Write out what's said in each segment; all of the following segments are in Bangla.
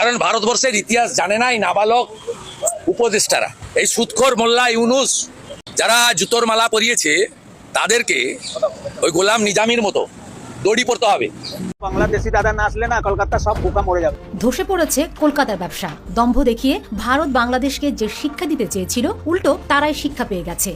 কারণ ভারতবর্ষের ইতিহাস জানে না এই নাবালক উপদেষ্টারা। এই সুৎখর মোল্লা ইউনুস যারা জুতোর মালা পরিয়েছে তাদেরকে ওই গোলাম নিজামির মতো দড়ি পড়তে হবে। বাংলাদেশি দাদা না আসলে না কলকাতা সব বোকা মরে যাবে। ধসে পড়েছে কলকাতার ব্যবসা। দম্ভ দেখিয়ে ভারত বাংলাদেশকে যে শিক্ষা দিতে চেয়েছিল উল্টো তারাই শিক্ষা পেয়ে গেছে।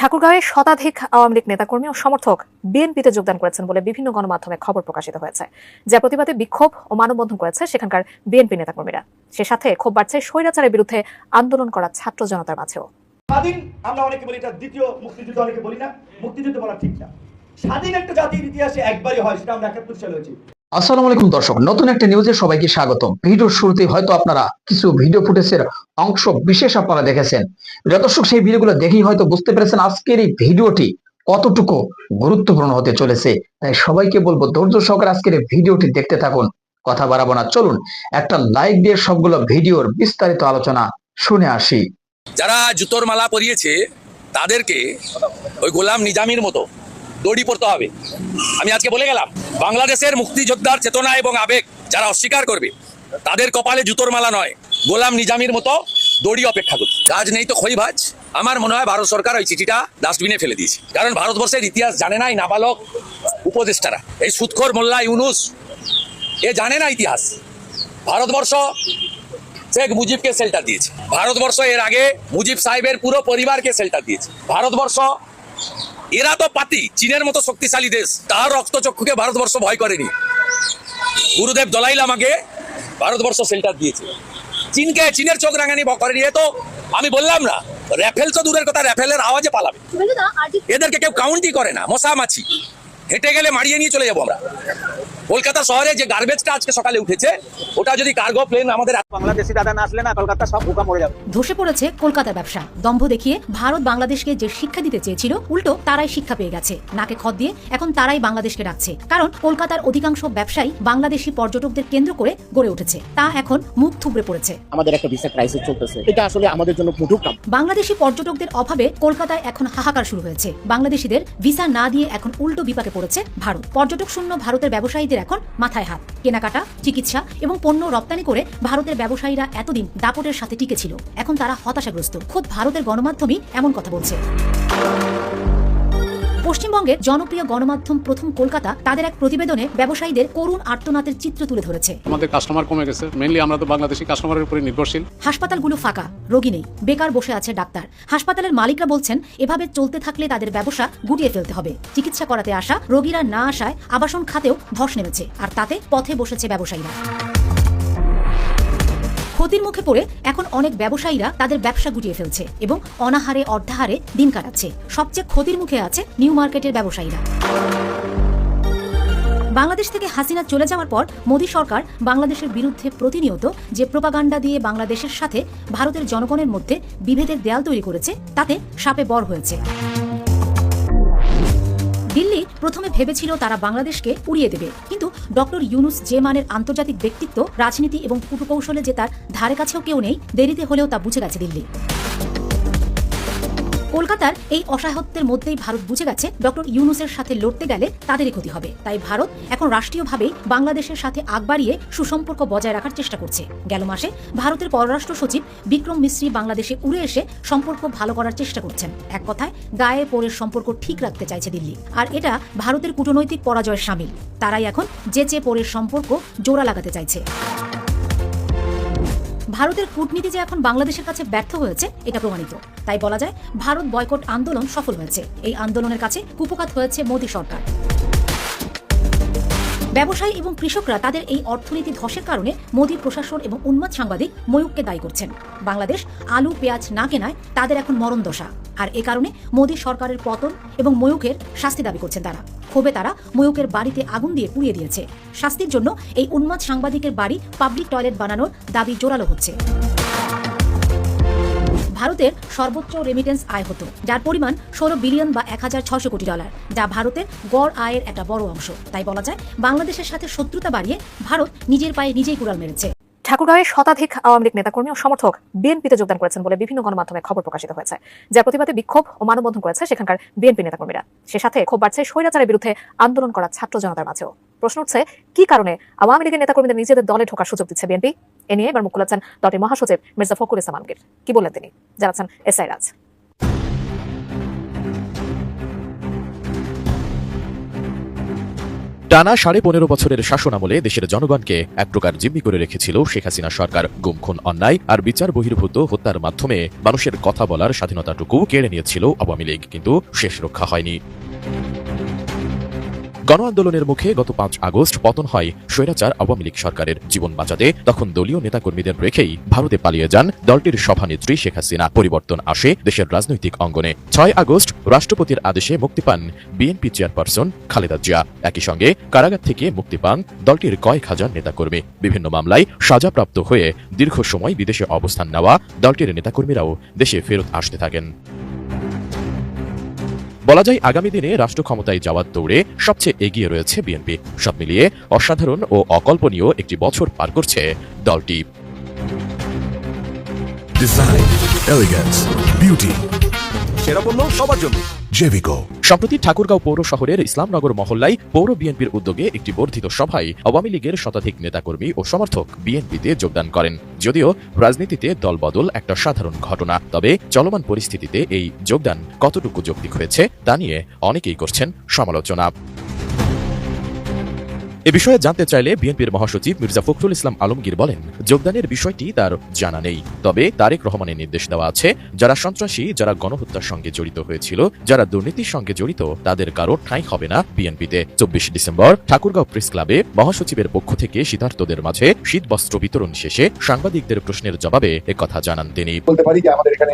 ঠাকুরগাঁওয়ে শতাধিক আওয়ামী লীগ নেতাকর্মী ও সমর্থক বিএনপিতে যোগদান করেছেন বলে বিভিন্ন গণমাধ্যমে খবর প্রকাশিত হয়েছে। যা প্রতিবাদে বিক্ষোভ ও মানববন্ধন করেছে সেখানকার বিএনপি নেতাকর্মীরা। সে সাথে ক্ষোভ বাড়ছে স্বৈরাচারের বিরুদ্ধে আন্দোলন করা ছাত্র জনতার মাঝেও। স্বাধীন, আমরা অনেকে বলি এটা দ্বিতীয় মুক্তিযুদ্ধ, অনেকে বলি না। মুক্তিযুদ্ধ বলা ঠিক না। স্বাধীন একটা জাতির ইতিহাসে একবারই হয়, সেটা আমরা একাত্তর সালে হয়েছি। আসসালামু দর্শক, নতুন একটা নিউজে সবাইকে স্বাগতম। ভিডিওর শুরুতে হয়তো আপনারা কিছু ভিডিও ফুটেজের অংশ বিশেষ আপনারা দেখেছেন। দর্শক, সেই ভিডিওগুলো দেখেই হয়তো বুঝতে পেরেছেন আজকের এই ভিডিওটি কতটুকু গুরুত্বপূর্ণ হতে চলেছে। তাই সবাইকে বলব, ধৈর্য সহকারে আজকের এই ভিডিওটি দেখতে থাকুন। কথা বাড়াবো না। চলুন, একটা লাইক দিয়ে সবগুলো ভিডিওর বিস্তারিত আলোচনা শুনে আসি। যারা জুতোর মালা পরিয়েছে, তাদেরকে ওই গোলাম নিজামির মতো দড়ি পড়তে হবে। আমি আজকে বলে গেলাম, বাংলাদেশের মুক্তিযোদ্ধার চেতনা এবং আবেগ যারা অস্বীকার করবে, তাদের কপালে জুতোর মালা নয়, গোলাম নিজামির মতো দড়ি অপেক্ষা করবে কাজ নেই তো খই ভাজ আমার মনে হয় ভারত সরকার ওই চিঠিটা ডাস্টবিনে ফেলে দিয়েছে। কারণ ভারতবর্ষের ইতিহাস জানে না এই নাবালক উপদেষ্টারা। এই সুৎখর মোল্লা ইউনুস, এ জানে না ইতিহাস। ভারতবর্ষ শেখ মুজিবকে শেল্টার দিয়েছে। ভারতবর্ষ এর আগে মুজিব সাহেবের পুরো পরিবারকে শেল্টার দিয়েছে। ভারতবর্ষ এরা তো পাতি চীনের মতো শক্তিশালী দেশ। তার রক্তচক্ষুকে ভারতবর্ষ ভয় করেনি। গুরুদেব দলাইল আমাকে ভারতবর্ষ শেল্টার দিয়েছে। চীনকে চীনের চোখ রাঙানি করেনি। এ তো আমি বললাম না র্যাফেল তো দূরের কথা র্যাফেলের আওয়াজে পালাবে। এদেরকে কেউ কাউন্টি করে না মশা মাছি হেঁটে গেলে মারিয়ে নিয়ে চলে যাব আমরা। কলকাতা শহরে যে গার্বেজটা আজকে সকালে উঠেছে ওটা যদি কার্গো প্লেন আমাদের বাংলাদেশি দাদা না আসলে না কলকাতা সব বোকা মরে যাবে। ধসে পড়েছে কলকাতার ব্যবসা। দম্ভ দেখিয়ে ভারত বাংলাদেশকে যে শিক্ষা দিতে চেয়েছিল উল্টো তারাই শিক্ষা পেয়ে গেছে। নাকে খত দিয়ে এখন তারাই বাংলাদেশকে ডাকছে। কারণ কলকাতার অধিকাংশ ব্যবসায়ী বাংলাদেশি পর্যটকদের কেন্দ্র করে গড়ে উঠেছে। তা এখন মুখ থুবড়ে পড়েছে। আমাদের একটা ভিসা ক্রাইসিস চলতেছে। এটা আসলে আমাদের জন্য মোটেও কাম্য বাংলাদেশি পর্যটকদের অভাবে কলকাতায় এখন হাহাকার শুরু হয়েছে। বাংলাদেশিদের ভিসা না দিয়ে এখন উল্টো বিপাকে পড়েছে ভারত। পর্যটক শূন্য ভারতের ব্যবসায়ীদের এখন মাথায় হাত। কেনাকাটা, চিকিৎসা এবং পণ্য রপ্তানি করে ভারতের ব্যবসায়ীরা এতদিন দাপটের সাথে টিকেছিল এখন তারা হতাশাগ্রস্ত। খোদ ভারতের গণমাধ্যমই এমন কথা বলছে। পশ্চিমবঙ্গের জনপ্রিয় গণমাধ্যম প্রথম কলকাতা তাদের এক প্রতিবেদনে ব্যবসায়ীদের করুণ আর্তনাদের চিত্র তুলে ধরেছে। আমাদের কাস্টমার কমে গেছে। মেনলি আমরা তো বাংলাদেশি কাস্টমারের উপরে নির্ভরশীল। হাসপাতালগুলো ফাঁকা রোগী নেই বেকার বসে আছে ডাক্তার। হাসপাতালের মালিকরা বলছেন এভাবে চলতে থাকলে তাদের ব্যবসা গুটিয়ে ফেলতে হবে। চিকিৎসা করাতে আসা রোগীরা না আসায় আবাসন খাতেও ধস নেমেছে আর তাতে পথে বসেছে ব্যবসায়ীরা। ক্ষতির মুখে পড়ে এখন অনেক ব্যবসায়ীরা তাদের ব্যবসা গুটিয়ে ফেলছে এবং অনাহারে, অর্ধাহারে দিন কাটাচ্ছে। সবচেয়ে ক্ষতির মুখে আছে নিউ মার্কেটের ব্যবসায়ীরা। বাংলাদেশ থেকে হাসিনা চলে যাওয়ার পর মোদী সরকার বাংলাদেশের বিরুদ্ধে প্রতিনিয়ত যে প্রোপাগান্ডা দিয়ে বাংলাদেশের সাথে ভারতের জনগণের মধ্যে বিভেদের দেয়াল তৈরি করেছে, তাতে সাপে বর হয়েছে। প্রথমে ভেবেছিল তারা বাংলাদেশকে উড়িয়ে দেবে। কিন্তু ডক্টর ইউনুস যে মানের আন্তর্জাতিক ব্যক্তিত্ব, রাজনীতি এবং কুটকৌশলে যে তার ধারে কাছেও কেউ নেই, দেরিতে হলেও তা বুঝে গেছে দিল্লি। কলকাতার এই অসহায়ত্বের মধ্যেই ভারত বুঝে গেছে ডক্টর ইউনুসের সাথে লড়তে গেলে তাদেরই ক্ষতি হবে। তাই ভারত এখন রাষ্ট্রীয়ভাবেই বাংলাদেশের সাথে আগ বাড়িয়ে সুসম্পর্ক বজায় রাখার চেষ্টা করছে। গেল মাসে ভারতের পররাষ্ট্র সচিব বিক্রম মিশ্রি বাংলাদেশে উড়ে এসে সম্পর্ক ভালো করার চেষ্টা করছেন। এক কথায়, গায়ে পরের সম্পর্ক ঠিক রাখতে চাইছে দিল্লি। আর এটা ভারতের কূটনৈতিক পরাজয়ের সামিল। তারাই এখন যেচে পরের সম্পর্ক জোড়া লাগাতে চাইছে। ভারতের কূটনীতি যে এখন বাংলাদেশের কাছে ব্যর্থ হয়েছে, এটা প্রমাণিত। তাই বলা যায়, ভারত বয়কট আন্দোলন সফল হয়েছে। এই আন্দোলনের কাছে কুপকাত হয়েছে মোদী সরকার। ব্যবসায়ী এবং কৃষকরা তাদের এই অর্থনীতি ধসের কারণে মোদী প্রশাসন এবং উন্মাদ সাংবাদিক ময়ূককে দায়ী করছেন। বাংলাদেশ আলু, পেঁয়াজ না কেনায় তাদের এখন মরণ দশা। আর এ কারণে মোদী সরকারের পতন এবং ময়ূকের শাস্তি দাবি করছেন তারা। ক্ষোভে তারা ময়ূকের বাড়িতে আগুন দিয়ে পুড়িয়ে দিয়েছে। শাস্তির জন্য এই উন্মাদ সাংবাদিকের বাড়ি পাবলিক টয়লেট বানানোর দাবি জোরালো হচ্ছে। ভারতের সর্বোচ্চ রেমিটেন্স আয় হতো, যার পরিমাণ ষোলো বিলিয়ন বা এক কোটি ডলার যা ভারতের গড় আয়ের একটা বড় অংশ। তাই বলা যায়, বাংলাদেশের সাথে শত্রুতা বাড়িয়ে ভারত নিজের পায়ে নিজেই কুড়াল মেরেছে। ঠাকুরগাঁওয়ে শতাধিক আওয়ামী লীগ নেতাকর্মী ও সমর্থক বিএনপিতে যোগদান করেছেন বলে বিভিন্ন গণমাধ্যমে খবর প্রকাশিত হয়েছে যা প্রতিবাদে বিক্ষোভ ও মানববন্ধন করেছে সেখানকার বিএনপি নেতাকর্মীরা। সে সাথে ক্ষোভ বাড়ছে স্বৈরাচারের বিরুদ্ধে আন্দোলন করা ছাত্র জনতার মাঝেও। প্রশ্ন উঠছে, কি কারণে আওয়ামী লীগের নেতাকর্মীদের নিজেদের দলে ঢোকার সুযোগ দিচ্ছে বিএনপি? এ নিয়ে এবার মুখ খুলেছেন দলটির মহাসচিব মির্জা ফখরুল ইসলাম আলমগীর। কি বললেন তিনি? জানাচ্ছেন এস আই রাজ। টানা সাড়ে পনেরো বছরের শাসনামলে দেশের জনগণকে এক প্রকার জিম্মি করে রেখেছিল শেখ হাসিনা সরকার। গুম, খুন, অন্যায় আর বিচার বহির্ভূত হত্যার মাধ্যমে মানুষের কথা বলার স্বাধীনতাটুকু কেড়ে নিয়েছিল আওয়ামী লীগ, কিন্তু শেষ রক্ষা হয়নি। গণ আন্দোলনের মুখে গত পাঁচ আগস্ট পতন হয় স্বৈরাচার আওয়ামী লীগ সরকারের জীবন বাঁচাতে। তখন দলীয় নেতাকর্মীদের রেখেই ভারতে পালিয়ে যান দলটির সভানেত্রী শেখ হাসিনা। পরিবর্তন আসে দেশের রাজনৈতিক অঙ্গনে। ছয় আগস্ট রাষ্ট্রপতির আদেশে মুক্তি পান বিএনপি চেয়ারপারসন খালেদা জিয়া। একই সঙ্গে কারাগার থেকে মুক্তি পান দলটির কয়েক হাজার নেতাকর্মী। বিভিন্ন মামলায় সাজাপ্রাপ্ত হয়ে দীর্ঘ সময় বিদেশে অবস্থান নেওয়া দলটির নেতাকর্মীরাও দেশে ফেরত আসতে থাকেন। বলা যায় আগামী দিনে রাষ্ট্র ক্ষমতায় যাওয়ার দৌড়ে সবচেয়ে এগিয়ে রয়েছে বিএনপি। সব মিলিয়ে অসাধারণ ও অকল্পনীয় একটি বছর পার করছে দলটি। ডিজাইন এলিগেন্স বিউটি সেরা পণ্য সবার জন্য। জেভিকো সম্প্রতি ঠাকুরগাঁও পৌর শহরের ইসলামনগর মহল্লায় পৌর বিএনপির উদ্যোগে একটি বর্ধিত সভায় আওয়ামী লীগের শতাধিক নেতাকর্মী ও সমর্থক বিএনপিতে যোগদান করেন। যদিও রাজনীতিতে দলবদল একটা সাধারণ ঘটনা, তবে চলমান পরিস্থিতিতে এই যোগদান কতটুকু যৌক্তিক হয়েছে তা নিয়ে অনেকেই করছেন সমালোচনা। এ বিষয়ে জানতে চাইলে বিএনপির মহাসচিব মির্জা ফখরুল ইসলাম আলমগীর বলেন, যোগদানের বিষয়টি তার জানা নেই। তবে তারেক রহমানের নির্দেশ দেওয়া আছে, যারা সন্ত্রাসী, যারা গণহত্যার সঙ্গে জড়িত হয়েছিল, যারা দুর্নীতির সঙ্গে জড়িত, তাদের কারও ঠাঁই হবে না বিএনপিতে। চব্বিশ ডিসেম্বর, ঠাকুরগাঁও প্রেস ক্লাবে মহাসচিবের পক্ষ থেকে শীতার্থদের মাঝে শীত বস্ত্র বিতরণ শেষে সাংবাদিকদের প্রশ্নের জবাবে একথা জানান তিনি। বলতে পারি যে আমাদের এখানে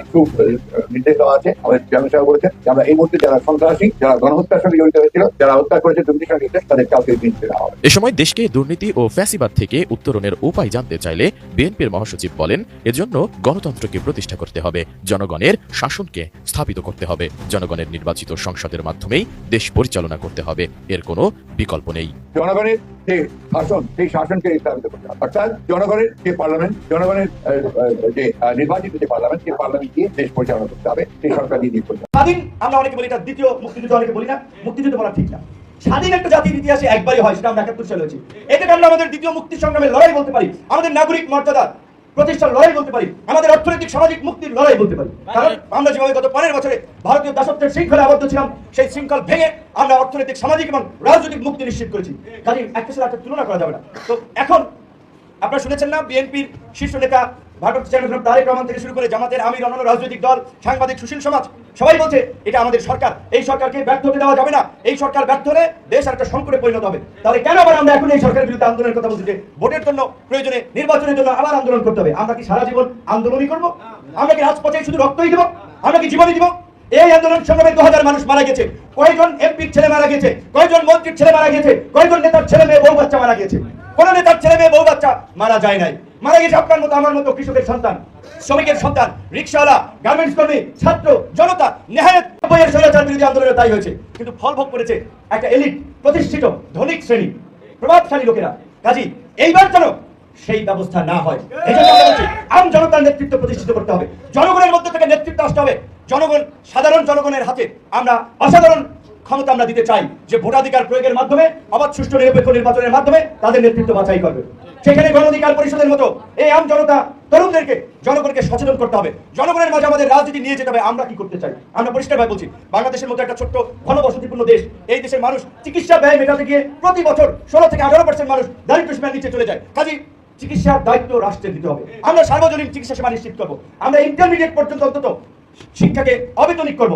নির্দেশ দেওয়া আছে, আমাদের আমরা এই মুহূর্তে যারা সন্ত্রাসী, যারা গণহত্যার সঙ্গে জড়িত হয়েছিল, যারা হত্যা করেছে, দুর্নীতির সঙ্গে তাদের কাউকে দেওয়া এ সময় দেশকে দুর্নীতি ও ফ্যাসিবাদ থেকে উত্তরণের উপায় জানতে চাইলে বিএনপির মহাসচিব বলেন এজন্য গণতন্ত্রকে প্রতিষ্ঠা করতে হবে জনগণের শাসনকে স্থাপিত করতে হবে জনগণের নির্বাচিত সংসদের মাধ্যমেই দেশ পরিচালনা করতে হবে এর কোনো বিকল্প নেই। জনগণের যে শাসন সেই শাসনকে স্থাপিত করতে হবে। অর্থাৎ জনগণের যে পার্লামেন্ট জনগণের যে নির্বাচিত যে পার্লামেন্ট সেই পার্লামেন্ট দিয়ে দেশ পরিচালনা করতে হবে সেই সরকার দিয়ে দিয়ে করতে হবে। স্বাধীন আমরা অনেকে বলি এটা দ্বিতীয় মুক্তিযুদ্ধ অনেকে বলি না। মুক্তিযুদ্ধ বলা ঠিক না। স্বাধীন একটা জাতির ইতিহাসে একবারই হয় সেটা আমরা একাত্তর সালে হয়েছি। এটাকে আমরা আমাদের দ্বিতীয় মুক্তি সংগ্রামের লড়াই বলতে পারি আমাদের নাগরিক মর্যাদা প্রতিষ্ঠার লড়াই বলতে পারি আমাদের অর্থনৈতিক সামাজিক মুক্তির লড়াই বলতে পারি। কারণ আমরা যেভাবে গত পনেরো বছরে ভারতীয় দাসত্বের শৃঙ্খলে আবদ্ধ ছিলাম সেই শৃঙ্খল ভেঙে আমরা অর্থনৈতিক সামাজিক এবং রাজনৈতিক মুক্তি নিশ্চিত করেছি। কাজে একটা সাথে একটা তুলনা করা যাবে না। তো এখন আপনারা শুনেছেন না বিএনপির শীর্ষ নেতা তারেক রহমান থেকে শুরু করে জামাতের আমির অন্যান্য রাজনৈতিক দল, সাংবাদিক, সুশীল সমাজ, সবাই বলছে, এটা আমাদের সরকার। এই সরকারকে ব্যর্থ হতে দেওয়া যাবে না। এই সরকার ব্যর্থ হলে দেশ একটা সংকটে পরিণত হবে। তাহলে কেন আবার আমরা এখন এই সরকারের বিরুদ্ধে আন্দোলনের কথা বলছি যে ভোটের জন্য, প্রয়োজনে, নির্বাচনের জন্য আবার আন্দোলন করতে হবে? আমরা কি সারা জীবন আন্দোলনই করব? আমরা কি রাজপথে শুধু রক্তই আমরা কি জীবনই দিব? এই আন্দোলন সংগ্রামে দু হাজার মানুষ মারা গেছে। কয়জন এমপির ছেলে মারা গেছে? কয়জন মন্ত্রীর ছেলে মারা গেছে? কয়জন নেতার ছেলে মেয়ে, বউ বাচ্চা মারা গেছে? কোন নেতার ছেলে মেয়ে, বউ বাচ্চা মারা যায় নাই। মারা গেছে আপনার মতো, আমার মতো কৃষকের সন্তান, শ্রমিকের সন্তান, রিক্সাওয়ালা গার্মেন্টস কর্মী, ছাত্র, জনতা আন্দোলনে তাই হয়েছে। কিন্তু ফল ভোগ করেছে একটা এলিট প্রতিষ্ঠিত, ধনিক শ্রেণি, প্রভাবশালী লোকেরা। কাজী, এইবার যেন সেই ব্যবস্থা না হয়। আম জনতার নেতৃত্ব প্রতিষ্ঠিত করতে হবে। জনগণের মধ্যে থেকে নেতৃত্ব আসতে হবে। জনগণ, সাধারণ জনগণের হাতে আমরা অসাধারণ ক্ষমতা আমরা দিতে চাই যে ভোটাধিকার প্রয়োগের মাধ্যমে, অবাধ, সুষ্ঠু, নিরপেক্ষ নির্বাচনের মাধ্যমে তাদের নেতৃত্ব বাছাই করবে। সেখানে গণ অধিকার পরিষদের মতো এই আম জনতা তরুণদেরকে, জনগণকে সচেতন করতে হবে। জনগণের মাঝে আমাদের রাজনীতি নিয়ে যেতে হবে। আমরা কি করতে চাই? আমরা পরিষ্কারভাবে বলছি, বাংলাদেশের মতো একটা ছোট্ট ঘনবসতিপূর্ণ দেশ, এই দেশের মানুষ চিকিৎসা ব্যয় মেটাতে গিয়ে প্রতি বছর ষোলো থেকে আঠারো পার্সেন্ট মানুষ দারিদ্র সীমার নিচে চলে যায়। কাজী চিকিৎসার দায়িত্ব রাষ্ট্রের দিতে হবে। আমরা সার্বজনীন চিকিৎসা সেবা নিশ্চিত করব। আমরা ইন্টারমিডিয়েট পর্যন্ত অন্তত শিক্ষাকে অবেতনিক করব।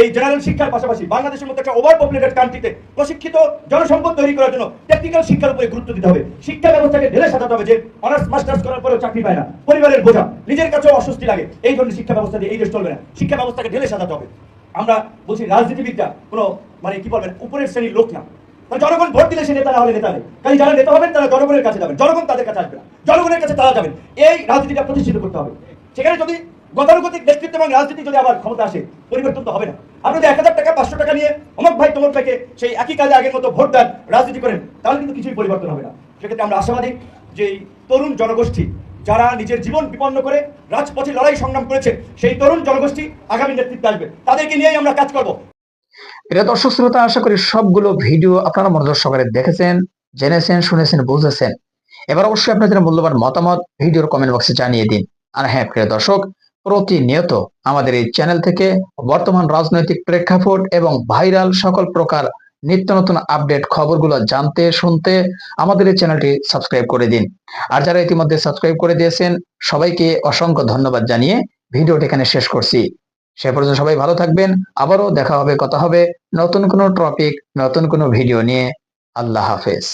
এই জেনারেল শিক্ষার পাশাপাশি বাংলাদেশের মতো একটা ওভার পপুলেটেড কান্ট্রিতে প্রশিক্ষিত জনসম্পদ তৈরি করার জন্য টেকনিক্যাল শিক্ষার উপরে গুরুত্ব দিতে হবে। শিক্ষা ব্যবস্থাকে ঢেলে সাজাতে হবে যে অনার্স মাস্টার্স করার পরেও চাকরি পায় না। পরিবারের বোঝা, নিজের কাছেও অস্বস্তি লাগে। এই ধরনের শিক্ষা ব্যবস্থা দিয়ে এই দেশ চলবে না। শিক্ষা ব্যবস্থাকে ঢেলে সাজাতে হবে। আমরা বলছি রাজনীতিবিদটা কোনো মানে কি বলবেন, উপরের শ্রেণির লোক না। জনগণ ভোট দিলে সে নেতা না হলে নেতা নেই। কাজে যারা নেতা হবেন, তারা জনগণের কাছে যাবেন। জনগণ তাদের কাছে আসবে না। জনগণের কাছে তারা যাবেন। এই রাজনীতিটা প্রতিষ্ঠিত করতে হবে। সেখানে যদি গতানুগতিক নেতৃত্ব এবং রাজনীতি যদি আবার ক্ষমতা আসে, পরিবর্তন তো হবে না। আপনি যদি এক হাজার টাকা, পাঁচশো টাকা নিয়ে অমুক ভাই তমুক ভাইকে সেই একই কাজে আগের মতো ভোট দেন, রাজনীতি করেন, তাহলে কিন্তু কিছুই পরিবর্তন হবে না। সেক্ষেত্রে আমরা আশাবাদী যে তরুণ জনগোষ্ঠী যারা নিজের জীবন বিপন্ন করে রাজপথে লড়াই সংগ্রাম করেছে, সেই তরুণ জনগোষ্ঠী আগামী নেতৃত্বে আসবে। তাদেরকে নিয়েই আমরা কাজ করব। এটা দর্শক, শ্রোতা, আশা করি সবগুলো ভিডিও আপনারা মনোযোগ সহকারে দেখেছেন, জেনেছেন, শুনেছেন, বুঝেছেন। এবার অবশ্যই আপনাদের মূল্যবান মতামত ভিডিওর কমেন্ট বক্সে জানিয়ে দিন। আর হ্যাঁ প্রিয় দর্শক প্রতিনিয়ত আমাদের এই চ্যানেল থেকে বর্তমান রাজনৈতিক প্রেক্ষাপট এবং ভাইরাল সকল প্রকার নিত্য নতুন আপডেট খবরগুলো জানতে, শুনতে আমাদের এই চ্যানেলটি সাবস্ক্রাইব করে দিন। আর যারা ইতিমধ্যে সাবস্ক্রাইব করে দিয়েছেন, সবাইকে অসংখ্য ধন্যবাদ জানিয়ে ভিডিওটি এখানে শেষ করছি। সে পর্যন্ত সবাই ভালো থাকবেন, আবারও দেখা হবে, কথা হবে নতুন কোনো টপিক নতুন কোনো ভিডিও নিয়ে। আল্লাহ হাফেজ।